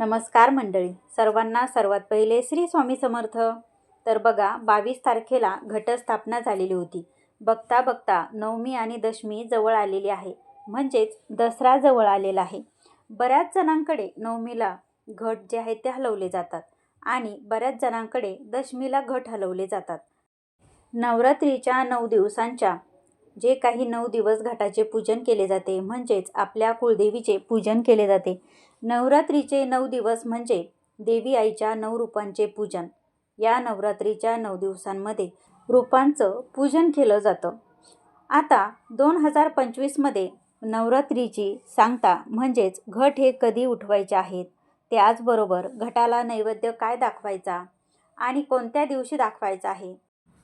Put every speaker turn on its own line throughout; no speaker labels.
नमस्कार मंडळी. सर्वांना सर्वात पहिले श्री स्वामी समर्थ. तर बघा बावीस तारखेला घटस्थापना झालेली होती. बघता बघता नवमी आणि दशमी जवळ आलेली आहे. म्हणजेच दसरा जवळ आलेला आहे. बऱ्याच जणांकडे नवमीला घट जे आहेत ते हलवले जातात आणि बऱ्याच जणांकडे दशमीला घट हलवले जातात. नवरात्रीच्या नऊ दिवसांच्या जे काही नऊ दिवस घटाचे पूजन केले जाते म्हणजेच आपल्या कुलदेवीचे पूजन केले जाते. नवरात्रीचे नऊ दिवस म्हणजे देवी आईच्या नऊ रूपांचे पूजन. या नवरात्रीच्या नऊ दिवसांमध्ये रूपांचं पूजन केलं जातं. आता दोन हजार पंचवीसमध्ये नवरात्रीची सांगता म्हणजेच घट हे कधी उठवायचे आहेत? त्याचबरोबर घटाला नैवेद्य काय दाखवायचा? आणि कोणत्या दिवशी दाखवायचा आहे?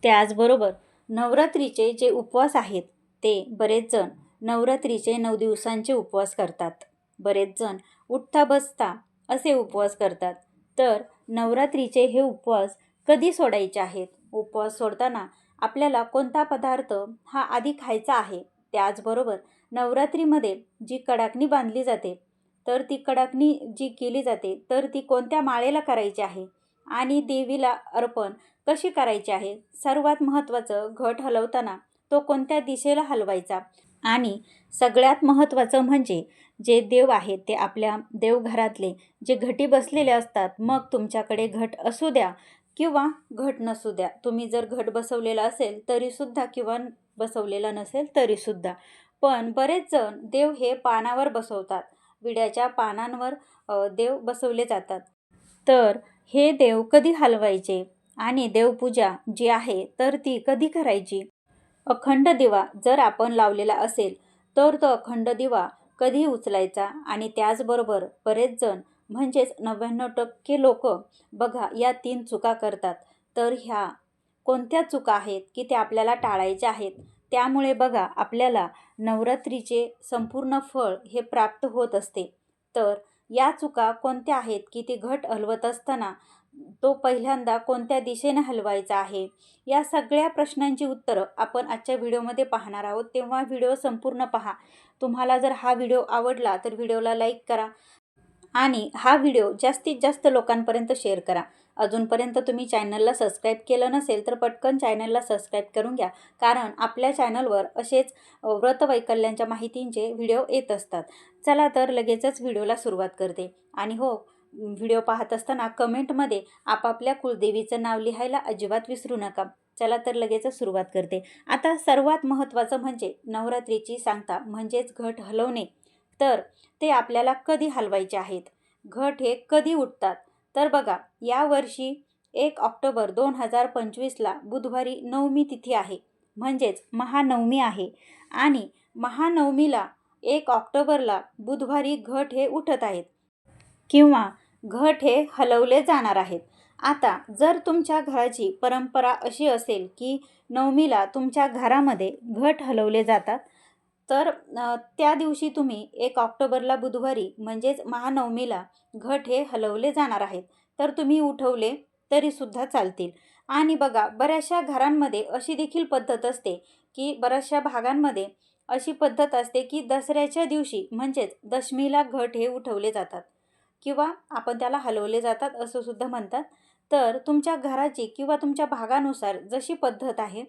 त्याचबरोबर नवरात्रीचे जे उपवास आहेत ते बरेच जण नवरात्रीचे नऊ दिवसांचे उपवास करतात. बरेच जण उठता बसता असे उपवास करतात. तर नवरात्रीचे हे उपवास कधी सोडायचे आहेत? उपवास सोडताना आपल्याला कोणता पदार्थ हा आधी खायचा आहे? त्याचबरोबर नवरात्रीमध्ये जी कडाकणी बांधली जाते तर ती कडाकणी जी केली जाते तर ती कोणत्या माळेला करायची आहे? आणि देवीला अर्पण कशी करायची आहे? सर्वात महत्त्वाचं घट हलवताना तो कोणत्या दिशेला हलवायचा? आणि सगळ्यात महत्त्वाचं म्हणजे जे देव आहेत ते आपल्या देवघरातले जे घटी बसलेले असतात मग तुमच्याकडे घट असू द्या किंवा घट नसू द्या. तुम्ही जर घट बसवलेला असेल तरीसुद्धा किंवा बसवलेला नसेल तरीसुद्धा. पण बरेच जण देव हे पानावर बसवतात. विड्याच्या पानांवर देव बसवले जातात. तर हे देव कधी हलवायचे आणि देवपूजा जी आहे तर ती कधी करायची? अखंड दिवा जर आपण लावलेला असेल तर तो अखंड दिवा कधी उचलायचा. आणि त्याचबरोबर बरेच जण म्हणजेच नव्याण्णव टक्के लोक बघा या तीन चुका करतात. तर ह्या कोणत्या चुका आहेत की त्या आपल्याला टाळायच्या आहेत? त्यामुळे बघा आपल्याला नवरात्रीचे संपूर्ण फळ हे प्राप्त होत असते. तर या चुका कोणत्या आहेत की ती घट हलवत असताना तो पहिल्यांदा कोणत्या दिशेने हलवायचा आहे? या सगळ्या प्रश्नांची उत्तरं आपण आजच्या व्हिडिओमध्ये पाहणार आहोत. तेव्हा व्हिडिओ संपूर्ण पहा. तुम्हाला जर हा व्हिडिओ आवडला तर व्हिडिओला लाईक करा आणि हा व्हिडिओ जास्तीत जास्त लोकांपर्यंत शेअर करा. अजूनपर्यंत तुम्ही चॅनलला सबस्क्राईब केलं नसेल तर पटकन चॅनलला सबस्क्राईब करून घ्या. कारण आपल्या चॅनलवर असेच व्रतवैकल्यांच्या माहितींचे व्हिडिओ येत असतात. चला तर लगेचच व्हिडिओला सुरुवात करते. आणि हो व्हिडिओ पाहत असताना कमेंटमध्ये आपापल्या कुलदेवीचं नाव लिहायला अजिबात विसरू नका. चला तर लगेच सुरुवात करते. आता सर्वात महत्त्वाचं म्हणजे नवरात्रीची सांगता म्हणजेच घट हलवणे. तर ते आपल्याला कधी हलवायचे आहेत? घट हे कधी उठतात? तर बघा यावर्षी एक ऑक्टोबर दोन हजार पंचवीसला बुधवारी नवमी तिथी आहे. म्हणजेच महानवमी आहे. आणि महानवमीला एक ऑक्टोबरला बुधवारी घट हे उठत आहेत. किंवा घट हे हलवले जाणार आहेत. आता जर तुमच्या घराची परंपरा अशी असेल की नवमीला तुमच्या घरामध्ये घट हलवले जातात तर त्या दिवशी तुम्ही एक ऑक्टोबरला बुधवारी म्हणजेच महानवमीला घट हे हलवले जाणार आहेत. तर तुम्ही उठवले तरीसुद्धा चालतील. आणि बघा बऱ्याचशा घरांमध्ये अशी देखील पद्धत असते की बऱ्याचशा भागांमध्ये अशी पद्धत असते की दसऱ्याच्या दिवशी म्हणजेच दशमीला घट हे उठवले जातात. किंवा आपण त्याला हलवले जातात असं सुद्धा म्हणतात. तर तुमच्या घराची किंवा तुमच्या भागानुसार जशी पद्धत आहे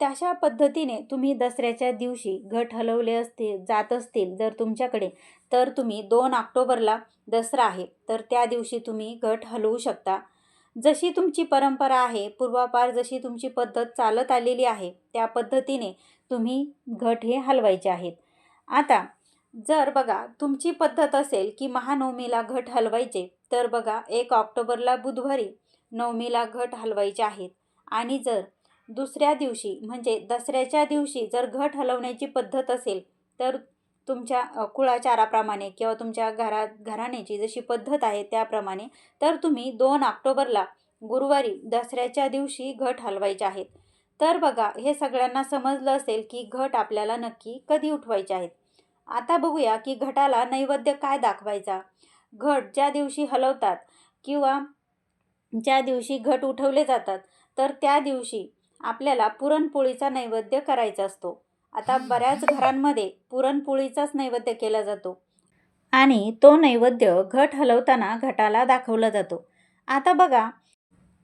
तशा पद्धतीने तुम्ही दसऱ्याच्या दिवशी घट हलवले असते जात असतील जर तुमच्याकडे तर तुम्ही दोन ऑक्टोबरला दसरा आहे तर त्या दिवशी तुम्ही घट हलवू शकता. जशी तुमची परंपरा आहे पूर्वापार जशी तुमची पद्धत चालत आलेली आहे त्या पद्धतीने तुम्ही घट हे हलवायचे आहेत. आता जर बघा तुमची पद्धत असेल की महानवमीला घट हलवायचे तर बघा एक ऑक्टोबरला बुधवारी नवमीला घट हलवायचे आहेत. आणि जर दुसऱ्या दिवशी म्हणजे दसऱ्याच्या दिवशी जर घट हलवण्याची पद्धत असेल तर तुमच्या कुळाचाराप्रमाणे किंवा तुमच्या घरात घराण्याची जशी पद्धत आहे त्याप्रमाणे तर तुम्ही दोन ऑक्टोबरला गुरुवारी दसऱ्याच्या दिवशी घट हलवायचे आहेत. तर बघा हे सगळ्यांना समजलं असेल की घट आपल्याला नक्की कधी उठवायचे आहेत. आता बघूया की घटाला नैवेद्य काय दाखवायचा. घट ज्या दिवशी हलवतात किंवा ज्या दिवशी घट उठवले जातात तर त्या दिवशी आपल्याला पुरणपोळीचा नैवेद्य करायचा असतो. आता बऱ्याच घरांमध्ये पुरणपोळीचाच नैवेद्य केला जातो आणि तो नैवेद्य घट हलवताना घटाला दाखवला जातो. आता बघा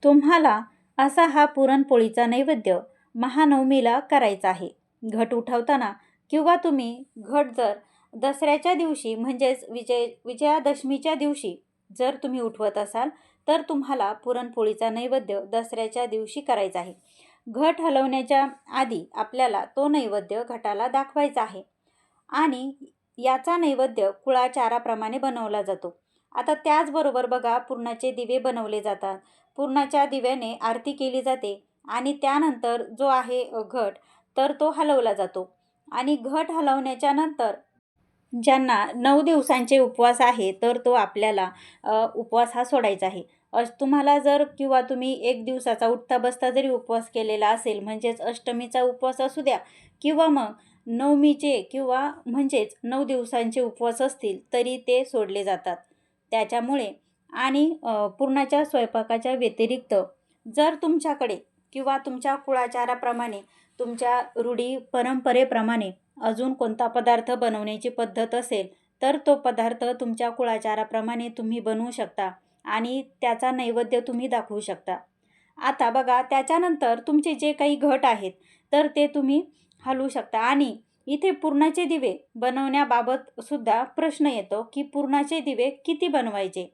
तुम्हाला असा हा पुरणपोळीचा नैवेद्य महानवमीला करायचा आहे. घट उठवताना किंवा तुम्ही घट जर दसऱ्याच्या दिवशी म्हणजेच विजय विजयादशमीच्या दिवशी जर तुम्ही उठवत असाल तर तुम्हाला पुरणपोळीचा नैवेद्य दसऱ्याच्या दिवशी करायचा आहे. घट हलवण्याच्या आधी आपल्याला तो नैवेद्य घटाला दाखवायचा आहे आणि याचा नैवेद्य कुळाचाराप्रमाणे बनवला जातो. आता त्याचबरोबर बघा पूर्णाचे दिवे बनवले जातात. पूर्णाच्या दिव्याने आरती केली जाते आणि त्यानंतर जो आहे घट तर तो हलवला जातो. आणि घट हलवण्याच्या नंतर ज्यांना नऊ दिवसांचे उपवास आहे तर तो आपल्याला उपवास हा सोडायचा आहे. अश तुम्हाला जर किंवा तुम्ही एक दिवसाचा उठता बसता जरी उपवास केलेला असेल म्हणजेच अष्टमीचा उपवास असू द्या किंवा मग नवमीचे किंवा म्हणजेच नऊ दिवसांचे उपवास असतील तरी ते सोडले जातात. त्याच्यामुळे आणि पूर्णाच्या स्वयंपाकाच्या व्यतिरिक्त जर तुमच्याकडे किंवा तुमच्या कुळाचाराप्रमाणे तुमच्या रूढी परंपरेप्रमाणे अजून कोणता पदार्थ बनवण्याची पद्धत असेल तर तो पदार्थ तुमच्या कुळाचाराप्रमाणे तुम्ही बनवू शकता आणि त्याचा नैवेद्य तुम्ही दाखवू शकता. आता बघा त्याच्यानंतर तुमचे जे काही घट आहेत तर ते तुम्ही हलवू शकता आणि इथे पूर्णाचे दिवे बनवण्याबाबत सुद्धा प्रश्न येतो की पूर्णाचे दिवे किती बनवायचे?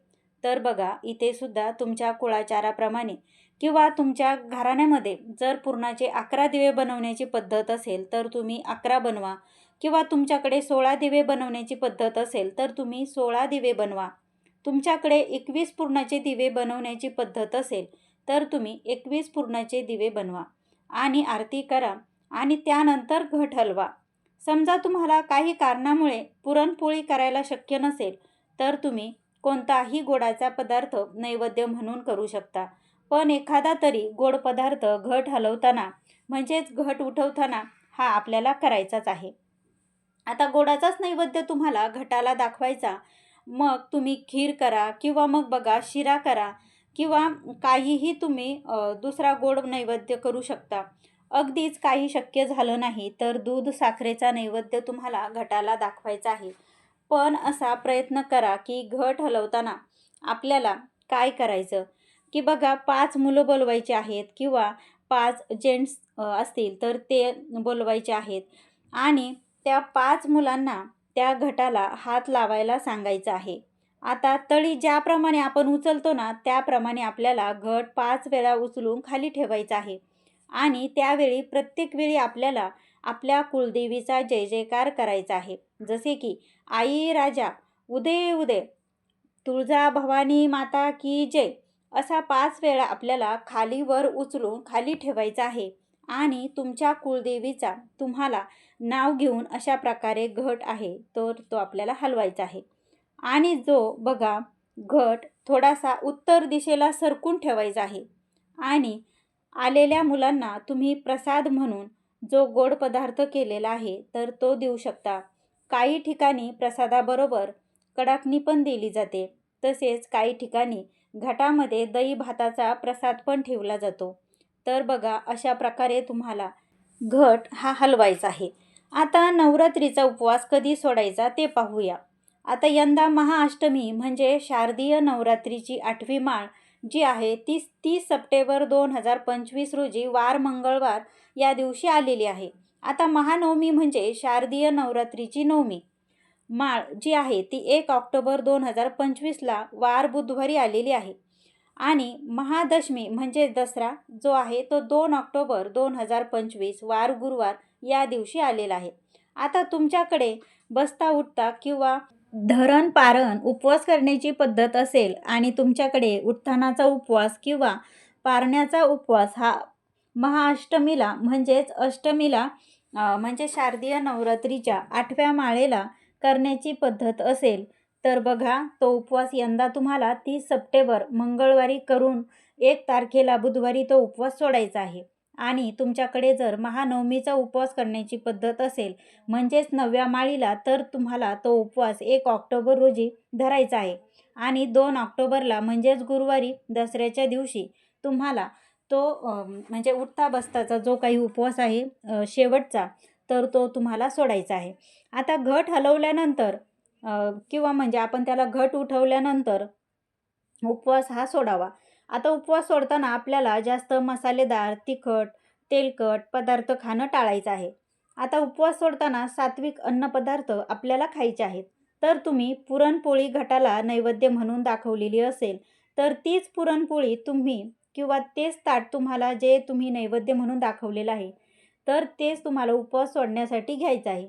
तर बघा इथे सुद्धा तुमच्या कुळाचाराप्रमाणे किंवा तुमच्या घराण्यामध्ये जर पूर्णाचे अकरा दिवे बनवण्याची पद्धत असेल तर तुम्ही अकरा बनवा. किंवा तुमच्याकडे सोळा दिवे बनवण्याची पद्धत असेल तर तुम्ही सोळा दिवे बनवा. तुमच्याकडे एकवीस पूर्णाचे दिवे बनवण्याची पद्धत असेल तर तुम्ही एकवीस पूर्णाचे दिवे बनवा. आणि आरती करा आणि त्यानंतर घट हलवा. समजा तुम्हाला काही कारणामुळे पुरणपोळी करायला शक्य नसेल तर तुम्ही कोणताही गोडाचा पदार्थ नैवेद्य म्हणून करू शकता. पण एखादा तरी गोड पदार्थ घट हलवताना म्हणजेच घट उठवताना हा आपल्याला करायचाच आहे. आता गोडाचाच नैवेद्य तुम्हाला घटाला दाखवायचा. मग तुम्ही खीर करा किंवा मग बघा शिरा करा किंवा काहीही तुम्ही दुसरा गोड नैवेद्य करू शकता. अगदीच काही शक्य झालं नाही तर दूध साखरेचा नैवेद्य तुम्हाला घटाला दाखवायचा आहे. पण असा प्रयत्न करा की घट हलवताना आपल्याला काय करायचं? की बघा पाच मुलं बोलवायची आहेत किंवा पाच जेंट्स असतील तर ते बोलवायचे आहेत. आणि त्या पाच मुलांना त्या घटाला हात लावायला सांगायचं आहे. आता तळी ज्याप्रमाणे आपण उचलतो ना त्याप्रमाणे आपल्याला घट पाच वेळा उचलून खाली ठेवायचा आहे. आणि त्यावेळी प्रत्येक वेळी आपल्याला आपल्या कुलदेवीचा जय जयकार करायचा आहे. जसे की आई राजा उदय उदय तुळजा भवानी माता की जय. असा पाच वेळा आपल्याला खाली वर उचलून खाली ठेवायचा आहे. आणि तुमच्या कुलदेवीचा तुम्हाला नाव घेऊन अशा प्रकारे घट आहे तर तो आपल्याला हलवायचा आहे. आणि जो बघा घट थोडासा उत्तर दिशेला सरकून ठेवायचा आहे. आणि आलेल्या मुलांना तुम्ही प्रसाद म्हणून जो गोड पदार्थ केलेला आहे तर तो देऊ शकता. काही ठिकाणी प्रसादाबरोबर कडाकणी पण दिली जाते. तसेच काही ठिकाणी घटामध्ये दही भाताचा प्रसाद पण ठेवला जातो. तर बघा अशा प्रकारे तुम्हाला घट हा हलवायचा आहे. आता नवरात्रीचा उपवास कधी सोडायचा ते पाहूया. आता यंदा महाअष्टमी म्हणजे शारदीय नवरात्रीची आठवी माळ जी आहे ती तीस सप्टेंबर दोन हजार पंचवीस रोजी वार मंगळवार या दिवशी आलेली आहे. आता महानवमी म्हणजे शारदीय नवरात्रीची नवमी. माळ जी आहे ती एक ऑक्टोबर दोन हजार पंचवीसला वार बुधवारी आलेली आहे. आणि महादशमी म्हणजे दसरा जो आहे तो दोन ऑक्टोबर दोन हजार पंचवीस वार गुरुवार या दिवशी आलेला आहे. आता तुमच्याकडे बसता उठता किंवा धरण पारण उपवास करण्याची पद्धत असेल आणि तुमच्याकडे उत्थानाचा उपवास किंवा पारण्याचा उपवास हा महाअष्टमीला म्हणजेच अष्टमीला म्हणजे शारदीय नवरात्रीच्या आठव्या माळेला करण्याची पद्धत असेल तर बघा तो उपवास यंदा तुम्हाला तीस सप्टेंबर मंगळवारी करून एक तारखेला बुधवारी तो उपवास सोडायचा आहे. आणि तुमच्याकडे जर महानवमीचा उपवास करण्याची पद्धत असेल म्हणजेच नवव्या माळीला तर तुम्हाला तो उपवास एक ऑक्टोबर रोजी धरायचा आहे. आणि दोन ऑक्टोबरला म्हणजेच गुरुवारी दसऱ्याच्या दिवशी तुम्हाला तो म्हणजे उठता बसताचा जो काही उपवास आहे शेवटचा तर तो तुम्हाला सोडायचा आहे. आता घट हलवल्यानंतर किंवा म्हणजे आपण त्याला घट उठवल्यानंतर उपवास हा सोडावा. आता उपवास सोडताना आपल्याला जास्त मसालेदार तिखट तेलकट पदार्थ खाणं टाळायचं आहे. आता उपवास सोडताना सात्विक अन्नपदार्थ आपल्याला खायचे आहेत. तर तुम्ही पुरणपोळी घटाला नैवेद्य म्हणून दाखवलेली असेल तर तीच पुरणपोळी तुम्ही किंवा तेच ताट तुम्हाला जे तुम्ही नैवेद्य म्हणून दाखवलेलं आहे तर तेच तुम्हाला उपवास सोडण्यासाठी घ्यायचं आहे.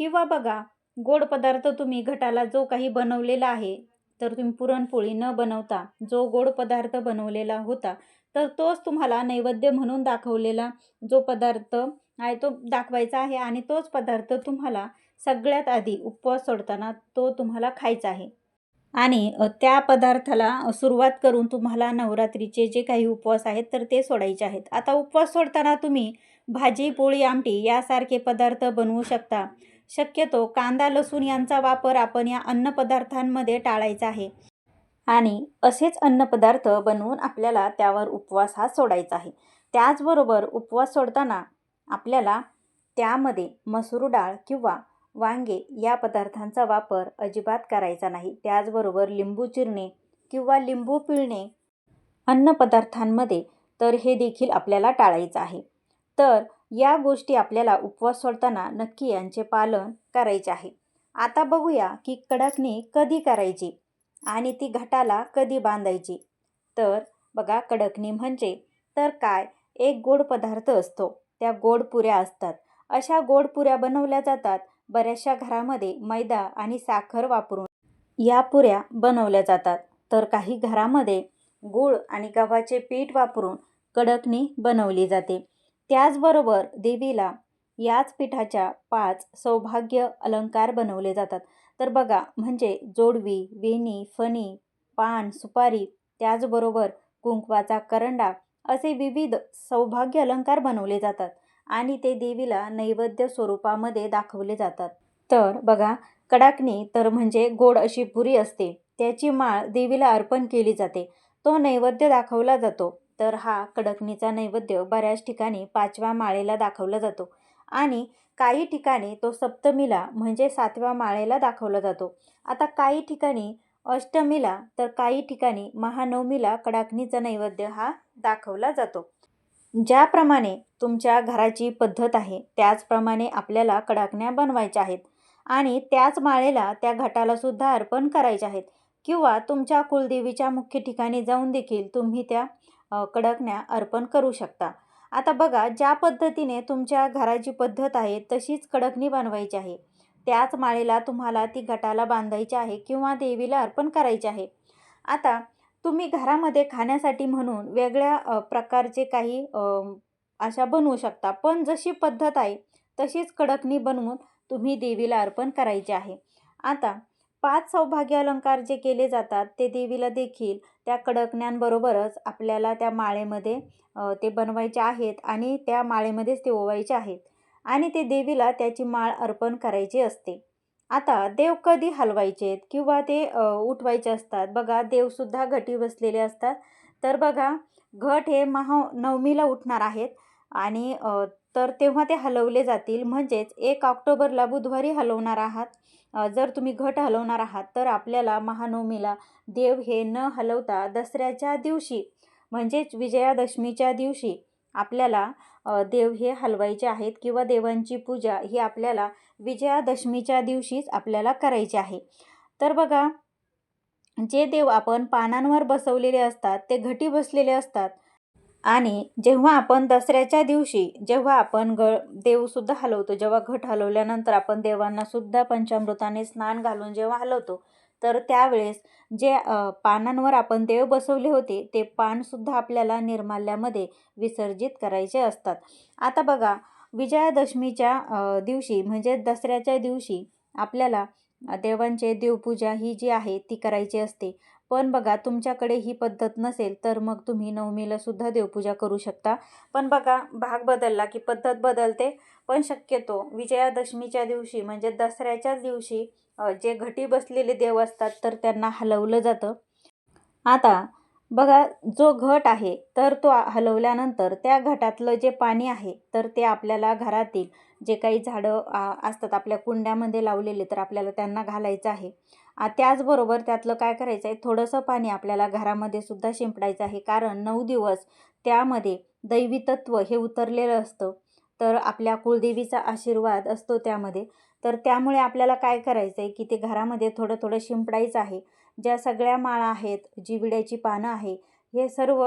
किंवा बघा गोड पदार्थ तुम्ही घटाला जो काही बनवलेला आहे तर तुम्ही पुरणपोळी न बनवता जो गोड पदार्थ बनवलेला होता तर तोच तुम्हाला नैवेद्य म्हणून दाखवलेला जो पदार्थ आहे तो दाखवायचा आहे आणि तोच पदार्थ तुम्हाला सगळ्यात आधी उपवास सोडताना तो तुम्हाला खायचा आहे. आणि त्या पदार्थाला सुरुवात करून तुम्हाला नवरात्रीचे जे काही उपवास आहेत तर ते सोडायचे आहेत. आता उपवास सोडताना तुम्ही भाजी पोळी आमटी यासारखे पदार्थ बनवू शकता. शक्यतो कांदा लसूण यांचा वापर आपण या अन्नपदार्थांमध्ये टाळायचा आहे. आणि असेच अन्नपदार्थ बनवून आपल्याला त्यावर उपवास हा सोडायचा आहे. त्याचबरोबर उपवास सोडताना आपल्याला त्यामध्ये मसूर डाळ किंवा वांगे या पदार्थांचा वापर अजिबात करायचा नाही. त्याचबरोबर लिंबू चिरणे किंवा लिंबू पिळणे अन्नपदार्थांमध्ये तर हे देखील आपल्याला टाळायचं आहे. तर या गोष्टी आपल्याला उपवास सोडताना नक्की यांचे पालन करायचे आहे. आता बघूया की कडकणी कधी करायची आणि ती घटाला कधी बांधायची. तर बघा कडकणी म्हणजे तर काय? एक गोड पदार्थ असतो. त्या गोड पुऱ्या असतात. अशा गोड पुऱ्या बनवल्या जातात. बऱ्याचशा घरामध्ये मैदा आणि साखर वापरून या पुऱ्या बनवल्या जातात. तर काही घरामध्ये गूळ आणि गव्हाचे पीठ वापरून कडकणी बनवली जाते. त्याचबरोबर देवीला याच पिठाच्या पाच सौभाग्य अलंकार बनवले जातात. तर बघा म्हणजे जोडवी वेणी फणी पान सुपारी त्याचबरोबर कुंकवाचा करंडा असे विविध सौभाग्य अलंकार बनवले जातात आणि ते देवीला नैवेद्य स्वरूपामध्ये दाखवले जातात. तर बघा कडाकणी तर म्हणजे गोड अशी पुरी असते. त्याची माळ देवीला अर्पण केली जाते. तो नैवेद्य दाखवला जातो. तर हा कडकणीचा नैवेद्य बऱ्याच ठिकाणी पाचव्या माळेला दाखवला जातो आणि काही ठिकाणी तो सप्तमीला म्हणजे सातव्या माळेला दाखवला जातो. आता काही ठिकाणी अष्टमीला तर काही ठिकाणी महानवमीला कडाकणीचा नैवेद्य हा दाखवला जातो. ज्याप्रमाणे तुमच्या घराची पद्धत आहे त्याचप्रमाणे आपल्याला कडाकण्या बनवायच्या आहेत आणि त्याच माळेला त्या घटाला सुद्धा अर्पण करायच्या आहेत. किंवा तुमच्या कुलदेवीच्या मुख्य ठिकाणी जाऊन देखील तुम्ही त्या कडकण्या अर्पण करू शकता. आता बघा ज्या पद्धतीने तुमच्या घराची पद्धत आहे तशीच कडकणी बनवायची आहे. त्याच माळेला तुम्हाला ती गटाला बांधायची आहे किंवा देवीला अर्पण करायची आहे. आता तुम्ही घरामध्ये खाण्यासाठी म्हणून वेगळ्या प्रकारचे काही अशा बनवू शकता. पण जशी पद्धत आहे तशीच कडकणी बनवून तुम्ही देवीला अर्पण करायचे आहे. आता पाच सौभाग्य अलंकार जे केले जातात ते देवीला देखील त्या कडकण्यांबरोबरच आपल्याला त्या माळेमध्ये ते बनवायचे आहेत आणि त्या माळेमध्येच ते ओवायचे आहेत आणि ते देवीला त्याची माळ अर्पण करायची असते. आता देव कधी हलवायचे किंवा ते उठवायचे असतात? बघा देवसुद्धा घटी बसलेले असतात. तर बघा घट हे महा नवमीला उठणार आहेत आणि तर तेव्हा ते हलवले जातील. म्हणजेच एक ऑक्टोबरला बुधवारी हलवणार आहात. जर तुम्ही घट हलवणार आहात तर आपल्याला महानवमीला देव हे न हलवता दसऱ्याच्या दिवशी म्हणजेच विजयादशमीच्या दिवशी आपल्याला देव हे हलवायचे आहेत किंवा देवांची पूजा ही आपल्याला विजयादशमीच्या दिवशीच आपल्याला करायची आहे. तर बघा जे देव आपण पानांवर बसवलेले असतात ते घटी बसलेले असतात आणि जेव्हा आपण दसऱ्याच्या दिवशी जेव्हा आपण ग देवसुद्धा हलवतो जेव्हा घट हलवल्यानंतर आपण देवांनासुद्धा पंचामृताने स्नान घालून जेव्हा हलवतो तर त्यावेळेस जे पानांवर आपण देव बसवले होते ते पानसुद्धा आपल्याला निर्माल्यामध्ये विसर्जित करायचे असतात. आता बघा विजयादशमीच्या दिवशी म्हणजे दसऱ्याच्या दिवशी आपल्याला देवांचे देवपूजा ही जी आहे ती करायची असते. पण बघा तुमच्याकडे ही पद्धत नसेल तर मग तुम्ही नवमीला सुद्धा देवपूजा करू शकता. पण बघा भाग बदलला की पद्धत बदलते. पण शक्यतो विजयादशमीच्या दिवशी म्हणजे दसऱ्याच्याच दिवशी जे घटी बसलेले देव असतात तर त्यांना हलवलं जातं. आता बघा जो घट आहे तर तो हलवल्यानंतर त्या घटातलं जे पाणी आहे तर ते आपल्याला घरातील जे काही झाडं असतात आपल्या कुंड्यामध्ये लावलेले तर आपल्याला त्यांना घालायचं आहे. त्याचबरोबर त्यातलं काय करायचं आहे थोडंसं पाणी आपल्याला घरामध्ये सुद्धा शिंपडायचं आहे. कारण नऊ दिवस त्यामध्ये दैवी तत्त्व हे उतरलेलं असतं. तर आपल्या कुलदेवीचा आशीर्वाद असतो त्यामध्ये. तर त्यामुळे आपल्याला काय करायचं आहे की ते घरामध्ये थोडं थोडं शिंपडायचं आहे. ज्या सगळ्या माळा आहेत जी विड्याची पानं आहे हे सर्व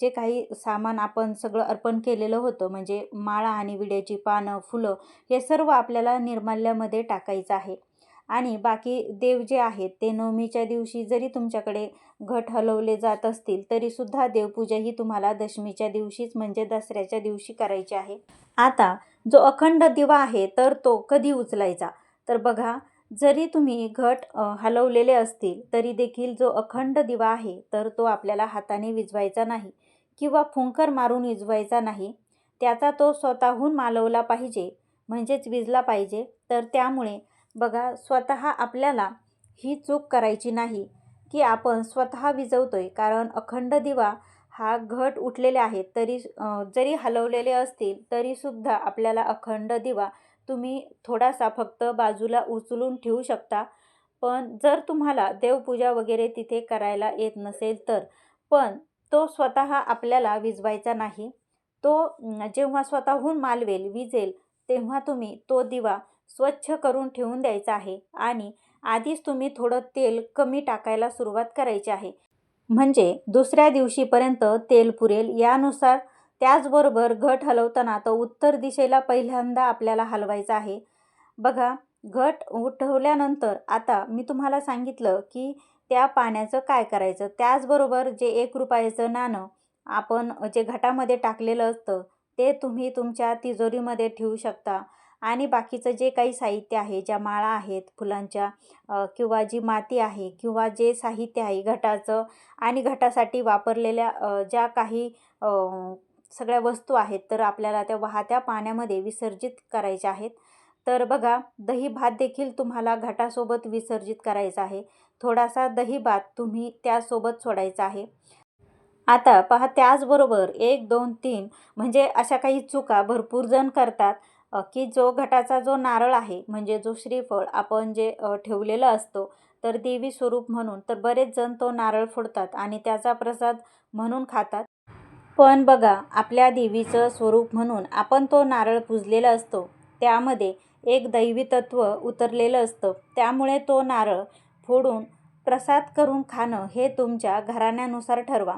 जे काही सामान आपण सगळं अर्पण केलेलं होतं म्हणजे माळा आणि विड्याची पानं फुलं हे सर्व आपल्याला निर्माल्यामध्ये टाकायचं आहे. आणि बाकी देव जे आहेत ते नवमीच्या दिवशी जरी तुमच्याकडे घट हलवले जात असतील तरीसुद्धा देवपूजा ही तुम्हाला दशमीच्या दिवशीच म्हणजे दसऱ्याच्या दिवशी करायची आहे. आता जो अखंड दिवा आहे तर तो कधी उचलायचा? तर बघा जरी तुम्ही घट हलवलेले असतील तरी देखील जो अखंड दिवा आहे तर तो आपल्याला हाताने विझवायचा नाही किंवा फुंकर मारून विजवायचा नाही. त्याचा तो स्वतःहून मालवला पाहिजे म्हणजेच विजला पाहिजे. तर त्यामुळे बघा स्वतः आपल्याला ही चूक करायची नाही की आपण स्वतः विजवतोय कारण अखंड दिवा हा घट उठलेले आहेत तरी जरी हलवलेले असतील तरीसुद्धा आपल्याला अखंड दिवा तुम्ही थोडासा फक्त बाजूला उचलून ठेवू शकता. पण जर तुम्हाला देवपूजा वगैरे तिथे करायला येत नसेल तर पण तो स्वतः आपल्याला विजवायचा नाही. तो जेव्हा स्वतःहून मालवेल विजेल तेव्हा तुम्ही तो दिवा स्वच्छ करून ठेवून द्यायचा आहे आणि आधीच तुम्ही थोडं तेल कमी टाकायला सुरुवात करायची आहे. म्हणजे दुसऱ्या दिवशीपर्यंत तेल पुरेल यानुसार त्याचबरोबर घट हलवताना तर उत्तर दिशेला पहिल्यांदा आपल्याला हलवायचं आहे. बघा घट उठवल्यानंतर आता मी तुम्हाला सांगितलं की त्या पाण्याचं काय करायचं? त्याचबरोबर जे एक रुपयाचं नाणं आपण जे घटामध्ये टाकलेलं असतं ते तुम्ही तुमच्या तिजोरीमध्ये ठेवू शकता. आणि बाकीचं जे काही साहित्य आहे ज्या माळा आहेत फुलांच्या किंवा जी माती आहे किंवा जे साहित्य आहे घटाचं आणि घटासाठी वापरलेल्या ज्या काही सगळ्या वस्तू आहेत तर आपल्याला त्या वाहत्या पाण्यामध्ये विसर्जित करायच्या आहेत. तर बघा दही भात देखील तुम्हाला घटासोबत विसर्जित करायचा आहे. थोडासा दही भात तुम्ही त्यासोबत सोडायचा आहे. आता पहा त्याचबरोबर एक दोन तीन म्हणजे अशा काही चुका भरपूर जण करतात. की जो घटाचा जो नारळ आहे म्हणजे जो श्रीफळ आपण जे ठेवलेलं असतो तर देवी स्वरूप म्हणून तर बरेच जण तो नारळ फोडतात आणि त्याचा प्रसाद म्हणून खातात. पण बघा आपल्या देवीचं स्वरूप म्हणून आपण तो नारळ पुजलेला असतो त्यामध्ये एक दैवी तत्त्व उतरलेलं असतं. त्यामुळे तो नारळ फोडून प्रसाद करून खाणं हे तुमच्या घराण्यानुसार ठरवा.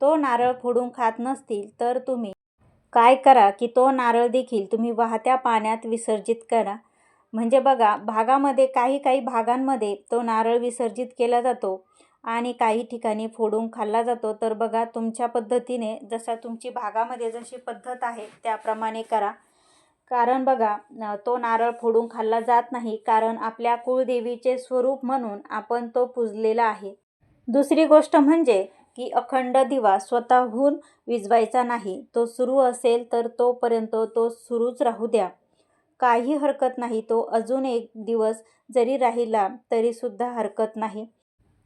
तो नारळ फोडून खात नसतील तर तुम्ही काय करा की तो नारळ देखील तुम्ही वाहत्या पाण्यात विसर्जित करा. म्हणजे बघा भागामध्ये काही काही भागांमध्ये तो नारळ विसर्जित केला जातो आणि काही ठिकाणी फोडून खाल्ला जातो. तर बघा तुमच्या पद्धतीने जसा तुमची भागामध्ये जशी पद्धत आहे त्याप्रमाणे करा. कारण बघा तो नारळ फोडून खाल्ला जात नाही कारण आपल्या कुळदेवीचे स्वरूप म्हणून आपण तो पुजलेला आहे. दुसरी गोष्ट म्हणजे की अखंड दिवा स्वतःहून विजवायचा नाही. तो सुरू असेल तर तोपर्यंत तो सुरूच राहू द्या. काही हरकत नाही. तो अजून एक दिवस जरी राहिला तरीसुद्धा हरकत नाही.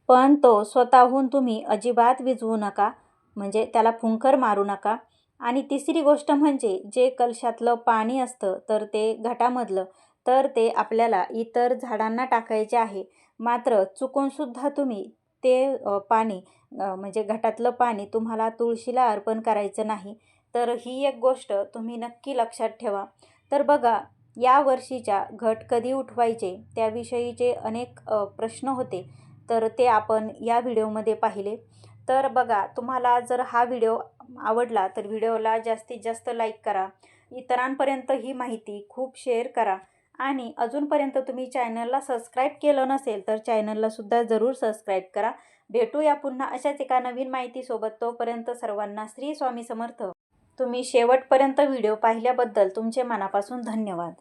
पण तो स्वतःहून तुम्ही अजिबात विजवू नका. म्हणजे त्याला फुंकर मारू नका. आणि तिसरी गोष्ट म्हणजे जे कलशातलं पाणी असतं तर ते घटामधलं तर ते आपल्याला इतर झाडांना टाकायचे आहे. मात्र चुकूनसुद्धा तुम्ही ते पाणी म्हणजे घटातलं पाणी तुम्हाला तुळशीला अर्पण करायचं नाही. तर ही एक गोष्ट तुम्ही नक्की लक्षात ठेवा. तर बघा या वर्षीच्या घट कधी उठवायचे? त्याविषयीचे अनेक प्रश्न होते तर ते आपण या व्हिडिओमध्ये पाहिले. तर बघा तुम्हाला जर हा व्हिडिओ आवडला तर व्हिडिओला जास्तीत जास्त लाईक करा. इतरांपर्यंत ही माहिती खूप शेअर करा. आणि अजूनपर्यंत तुम्ही चॅनलला सबस्क्राईब केलं नसेल तर चॅनललासुद्धा जरूर सबस्क्राईब करा. भेटूया पुन्हा अशाच एका नवीन माहितीसोबत. तोपर्यंत सर्वांना श्री स्वामी समर्थ. तुम्ही शेवटपर्यंत व्हिडिओ पाहिल्याबद्दल तुमचे मनापासून धन्यवाद.